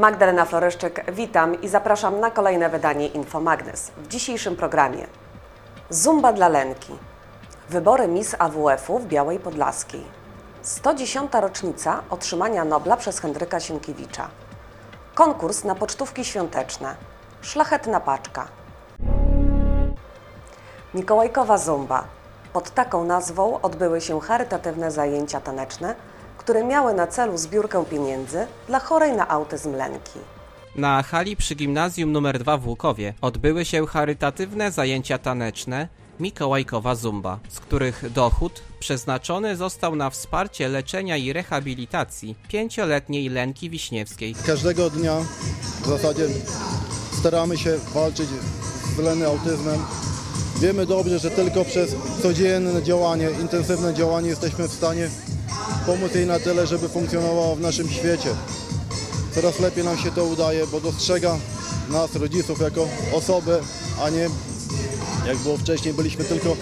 Magdalena Floryszczyk, witam i zapraszam na kolejne wydanie Infomagnes. W dzisiejszym programie Zumba dla Lenki. Wybory Miss AWF-u w Białej Podlaskiej. 110. rocznica otrzymania Nobla przez Henryka Sienkiewicza. Konkurs na pocztówki świąteczne. Szlachetna paczka. Mikołajkowa Zumba. Pod taką nazwą odbyły się charytatywne zajęcia taneczne, które miały na celu zbiórkę pieniędzy dla chorej na autyzm Lenki. Na hali przy gimnazjum nr 2 w Łukowie odbyły się charytatywne zajęcia taneczne Mikołajkowa Zumba, z których dochód przeznaczony został na wsparcie leczenia i rehabilitacji pięcioletniej Lenki Wiśniewskiej. Każdego dnia w zasadzie staramy się walczyć z zelenym autyzmem. Wiemy dobrze, że tylko przez codzienne działanie, intensywne działanie jesteśmy w stanie pomóc jej na tyle, żeby funkcjonowała w naszym świecie. Coraz lepiej nam się to udaje, bo dostrzega nas, rodziców, jako osoby, a nie jak było wcześniej, byliśmy tylko,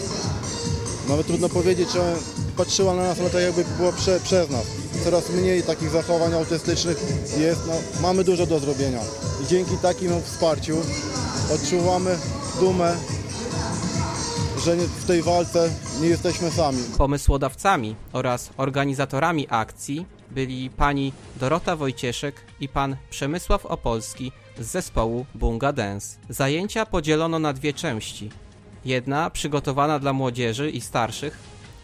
nawet trudno powiedzieć, że patrzyła na nas, ale tak jakby była prze, przez nas. Coraz mniej takich zachowań autystycznych jest, no, mamy dużo do zrobienia. I dzięki takim wsparciu odczuwamy dumę, że w tej walce nie jesteśmy sami. Pomysłodawcami oraz organizatorami akcji byli pani Dorota Wojcieszek i pan Przemysław Opolski z zespołu Bunga Dance. Zajęcia podzielono na dwie części. Jedna przygotowana dla młodzieży i starszych,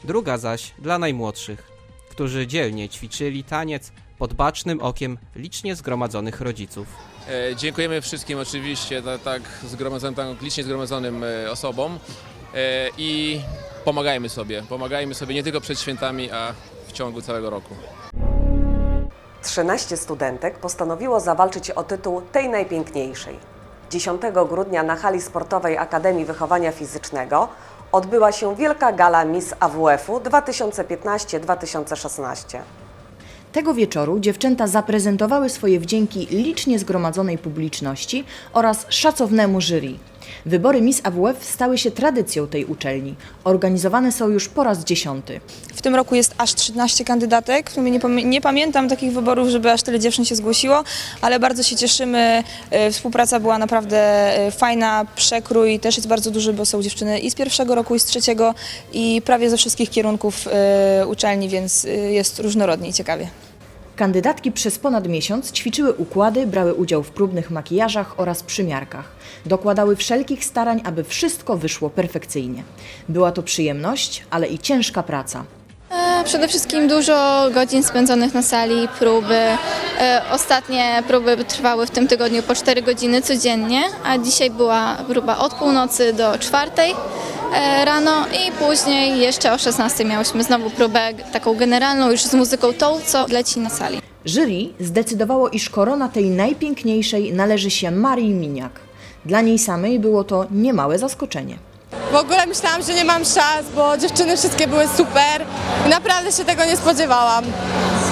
druga zaś dla najmłodszych, którzy dzielnie ćwiczyli taniec pod bacznym okiem licznie zgromadzonych rodziców. E, Dziękujemy wszystkim oczywiście za tak zgromadzonym, tak licznie zgromadzonym e, osobom i pomagajmy sobie. Pomagajmy sobie nie tylko przed świętami, a w ciągu całego roku. 13 studentek postanowiło zawalczyć o tytuł tej najpiękniejszej. 10 grudnia na hali sportowej Akademii Wychowania Fizycznego odbyła się wielka gala Miss AWF-u 2015-2016. Tego wieczoru dziewczęta zaprezentowały swoje wdzięki licznie zgromadzonej publiczności oraz szacownemu jury. Wybory Miss AWF stały się tradycją tej uczelni. Organizowane są już po raz dziesiąty. W tym roku jest aż 13 kandydatek. W sumie nie, pamię- nie pamiętam takich wyborów, żeby aż tyle dziewczyn się zgłosiło, ale bardzo się cieszymy. E, Współpraca była naprawdę e, fajna, przekrój też jest bardzo duży, bo są dziewczyny i z pierwszego roku, i z trzeciego, i prawie ze wszystkich kierunków e, uczelni, więc jest różnorodnie i ciekawie. Kandydatki przez ponad miesiąc ćwiczyły układy, brały udział w próbnych makijażach oraz przymiarkach. Dokładały wszelkich starań, aby wszystko wyszło perfekcyjnie. Była to przyjemność, ale i ciężka praca. E, Przede wszystkim dużo godzin spędzonych na sali, próby. E, Ostatnie próby trwały w tym tygodniu po 4 godziny codziennie, a dzisiaj była próba od północy do czwartej rano i później jeszcze o 16 miałyśmy znowu próbę taką generalną już z muzyką tą, co leci na sali. Jury zdecydowało, iż korona tej najpiękniejszej należy się Marii Miniak. Dla niej samej było to niemałe zaskoczenie. W ogóle myślałam, że nie mam szans, bo dziewczyny wszystkie były super i naprawdę się tego nie spodziewałam.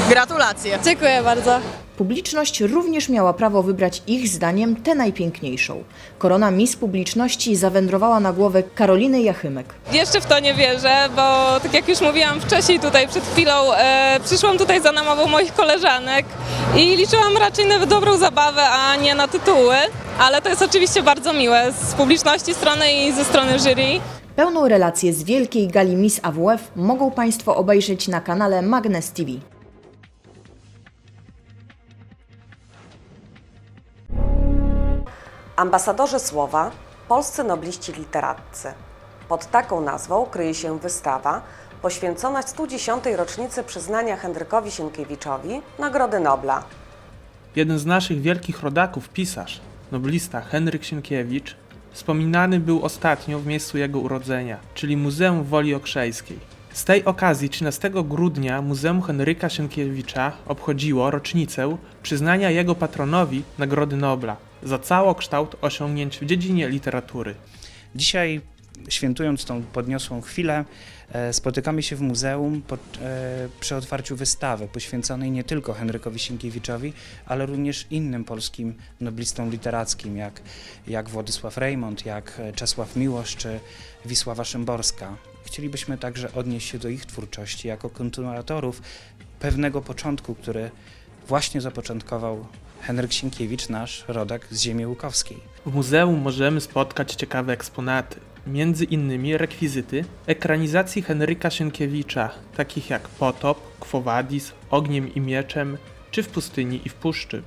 Gratulacje. Dziękuję bardzo. Publiczność również miała prawo wybrać ich zdaniem tę najpiękniejszą. Korona Miss Publiczności zawędrowała na głowę Karoliny Jachymek. Jeszcze w to nie wierzę, bo tak jak już mówiłam wcześniej tutaj przed chwilą, e, przyszłam tutaj za namową moich koleżanek i liczyłam raczej na dobrą zabawę, a nie na tytuły, ale to jest oczywiście bardzo miłe z publiczności strony i ze strony jury. Pełną relację z wielkiej gali Miss AWF mogą Państwo obejrzeć na kanale Magnes TV. Ambasadorzy słowa, polscy nobliści literaccy. Pod taką nazwą kryje się wystawa poświęcona 110. rocznicy przyznania Henrykowi Sienkiewiczowi Nagrody Nobla. Jeden z naszych wielkich rodaków, pisarz, noblista Henryk Sienkiewicz, wspominany był ostatnio w miejscu jego urodzenia, czyli Muzeum Woli Okrzejskiej. Z tej okazji 13 grudnia Muzeum Henryka Sienkiewicza obchodziło rocznicę przyznania jego patronowi Nagrody Nobla za całokształt osiągnięć w dziedzinie literatury. Dzisiaj, świętując tą podniosłą chwilę, e, spotykamy się w muzeum pod, e, przy otwarciu wystawy poświęconej nie tylko Henrykowi Sienkiewiczowi, ale również innym polskim noblistom literackim, jak, jak Władysław Reymont, jak Czesław Miłosz czy Wisława Szymborska. Chcielibyśmy także odnieść się do ich twórczości jako kontynuatorów pewnego początku, który właśnie zapoczątkował Henryk Sienkiewicz, nasz rodak z ziemi łukowskiej. W muzeum możemy spotkać ciekawe eksponaty, między innymi rekwizyty ekranizacji Henryka Sienkiewicza, takich jak Potop, Quo Vadis, Ogniem i Mieczem, czy W pustyni i w puszczy.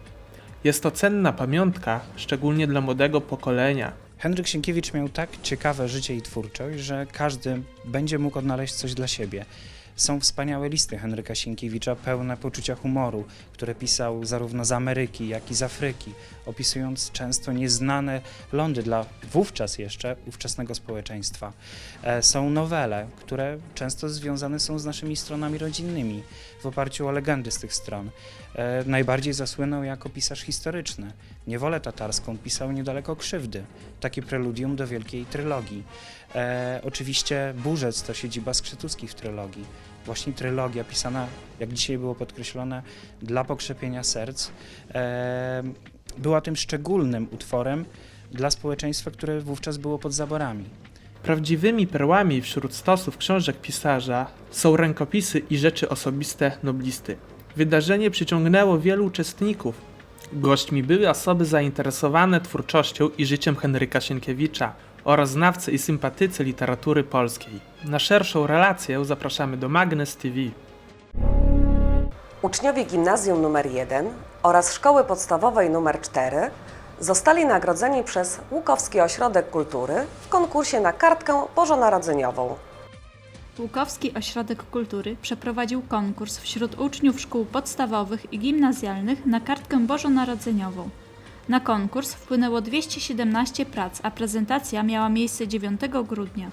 Jest to cenna pamiątka, szczególnie dla młodego pokolenia, Henryk Sienkiewicz miał tak ciekawe życie i twórczość, że każdy będzie mógł odnaleźć coś dla siebie. Są wspaniałe listy Henryka Sienkiewicza, pełne poczucia humoru, które pisał zarówno z Ameryki, jak i z Afryki, opisując często nieznane lądy dla wówczas jeszcze ówczesnego społeczeństwa. E, Są nowele, które często związane są z naszymi stronami rodzinnymi, w oparciu o legendy z tych stron. E, Najbardziej zasłynął jako pisarz historyczny. Niewolę tatarską pisał niedaleko Krzywdy, takie preludium do wielkiej trylogii. E, oczywiście Burzec to siedziba Skrzytuskich w trylogii. Właśnie trylogia pisana, jak dzisiaj było podkreślone, dla pokrzepienia serc, e, była tym szczególnym utworem dla społeczeństwa, które wówczas było pod zaborami. Prawdziwymi perłami wśród stosów książek pisarza są rękopisy i rzeczy osobiste noblisty. Wydarzenie przyciągnęło wielu uczestników. Gośćmi były osoby zainteresowane twórczością i życiem Henryka Sienkiewicza oraz znawcy i sympatycy literatury polskiej. Na szerszą relację zapraszamy do Magnes TV. Uczniowie gimnazjum nr 1 oraz szkoły podstawowej nr 4 zostali nagrodzeni przez Łukowski Ośrodek Kultury w konkursie na kartkę bożonarodzeniową. Łukowski Ośrodek Kultury przeprowadził konkurs wśród uczniów szkół podstawowych i gimnazjalnych na kartkę bożonarodzeniową. Na konkurs wpłynęło 217 prac, a prezentacja miała miejsce 9 grudnia.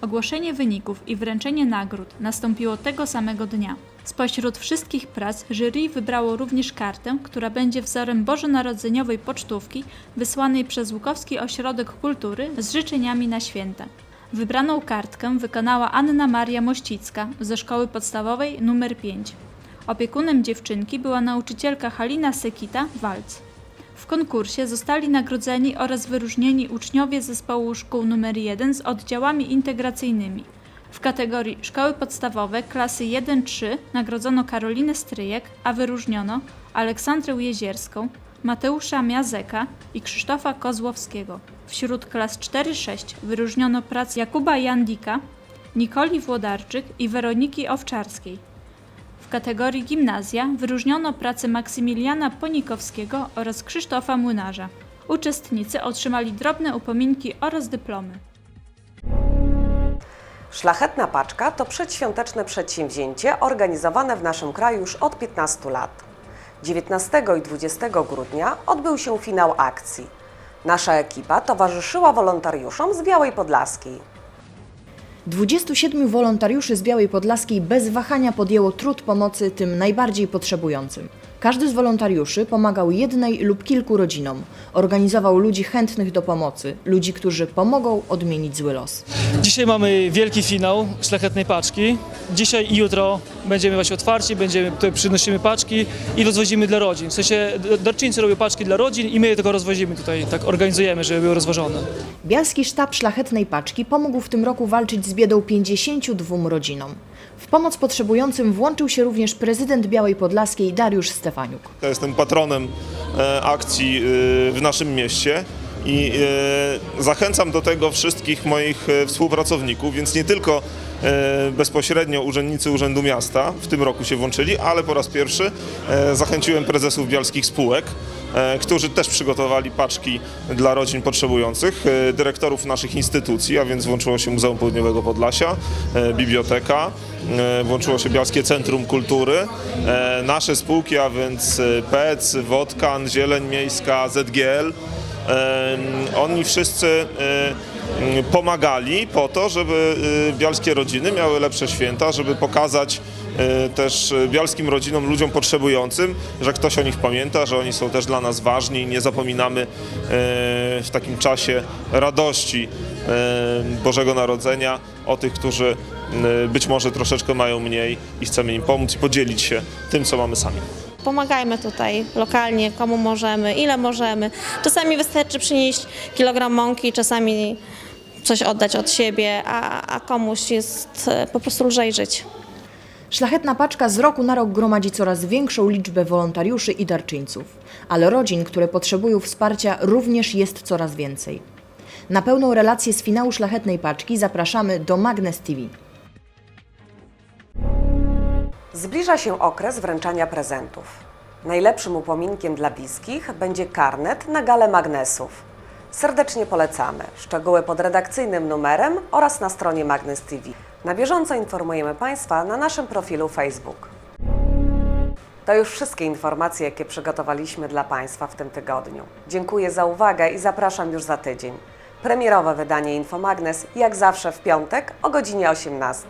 Ogłoszenie wyników i wręczenie nagród nastąpiło tego samego dnia. Spośród wszystkich prac jury wybrało również kartę, która będzie wzorem bożonarodzeniowej pocztówki wysłanej przez Łukowski Ośrodek Kultury z życzeniami na święta. Wybraną kartkę wykonała Anna Maria Mościcka ze szkoły podstawowej nr 5. Opiekunem dziewczynki była nauczycielka Halina Sekita-Walc. W konkursie zostali nagrodzeni oraz wyróżnieni uczniowie zespołu szkół nr 1 z oddziałami integracyjnymi. W kategorii szkoły podstawowe klasy 1-3 nagrodzono Karolinę Stryjek, a wyróżniono Aleksandrę Jezierską, Mateusza Miazeka i Krzysztofa Kozłowskiego. Wśród klas 4-6 wyróżniono pracę Jakuba Jandika, Nikoli Włodarczyk i Weroniki Owczarskiej. W kategorii gimnazja wyróżniono pracę Maksymiliana Ponikowskiego oraz Krzysztofa Młynarza. Uczestnicy otrzymali drobne upominki oraz dyplomy. Szlachetna Paczka to przedświąteczne przedsięwzięcie organizowane w naszym kraju już od 15 lat. 19 i 20 grudnia odbył się finał akcji. Nasza ekipa towarzyszyła wolontariuszom z Białej Podlaskiej. 27 wolontariuszy z Białej Podlaskiej bez wahania podjęło trud pomocy tym najbardziej potrzebującym. Każdy z wolontariuszy pomagał jednej lub kilku rodzinom. Organizował ludzi chętnych do pomocy, ludzi, którzy pomogą odmienić zły los. Dzisiaj mamy wielki finał Szlachetnej Paczki. Dzisiaj i jutro będziemy właśnie otwarci, będziemy, tutaj przynosimy paczki i rozwozimy dla rodzin. W sensie darczyńcy robią paczki dla rodzin i my je tylko rozwozimy tutaj, tak organizujemy, żeby były rozwożone. Bialski Sztab Szlachetnej Paczki pomógł w tym roku walczyć z biedą 52 rodzinom. Pomoc potrzebującym włączył się również prezydent Białej Podlaskiej Dariusz Stefaniuk. Ja jestem patronem e, akcji e, w naszym mieście i e, zachęcam do tego wszystkich moich współpracowników, więc nie tylko bezpośrednio urzędnicy Urzędu Miasta w tym roku się włączyli, ale po raz pierwszy e, zachęciłem prezesów bialskich spółek, e, którzy też przygotowali paczki dla rodzin potrzebujących, e, dyrektorów naszych instytucji, a więc włączyło się Muzeum Południowego Podlasia, e, Biblioteka, e, włączyło się Bialskie Centrum Kultury, e, nasze spółki, a więc e, PEC, Wodkan, Zieleń Miejska, ZGL. E, Oni wszyscy e, pomagali po to, żeby e, bialskie rodziny miały lepsze święta, żeby pokazać e, też e, bialskim rodzinom, ludziom potrzebującym, że ktoś o nich pamięta, że oni są też dla nas ważni i nie zapominamy w takim czasie radości Bożego Narodzenia o tych, którzy być może troszeczkę mają mniej i chcemy im pomóc i podzielić się tym, co mamy sami. Pomagajmy tutaj lokalnie, komu możemy, ile możemy. Czasami wystarczy przynieść kilogram mąki, czasami coś oddać od siebie, a, a komuś jest e, po prostu lżej żyć. Szlachetna paczka z roku na rok gromadzi coraz większą liczbę wolontariuszy i darczyńców, ale rodzin, które potrzebują wsparcia, również jest coraz więcej. Na pełną relację z finału Szlachetnej Paczki zapraszamy do Magnes TV. Zbliża się okres wręczania prezentów. Najlepszym upominkiem dla bliskich będzie karnet na galę magnesów. Serdecznie polecamy. Szczegóły pod redakcyjnym numerem oraz na stronie Magnes TV. Na bieżąco informujemy Państwa na naszym profilu Facebook. To już wszystkie informacje, jakie przygotowaliśmy dla Państwa w tym tygodniu. Dziękuję za uwagę i zapraszam już za tydzień. Premierowe wydanie Infomagnes jak zawsze w piątek o godzinie 18.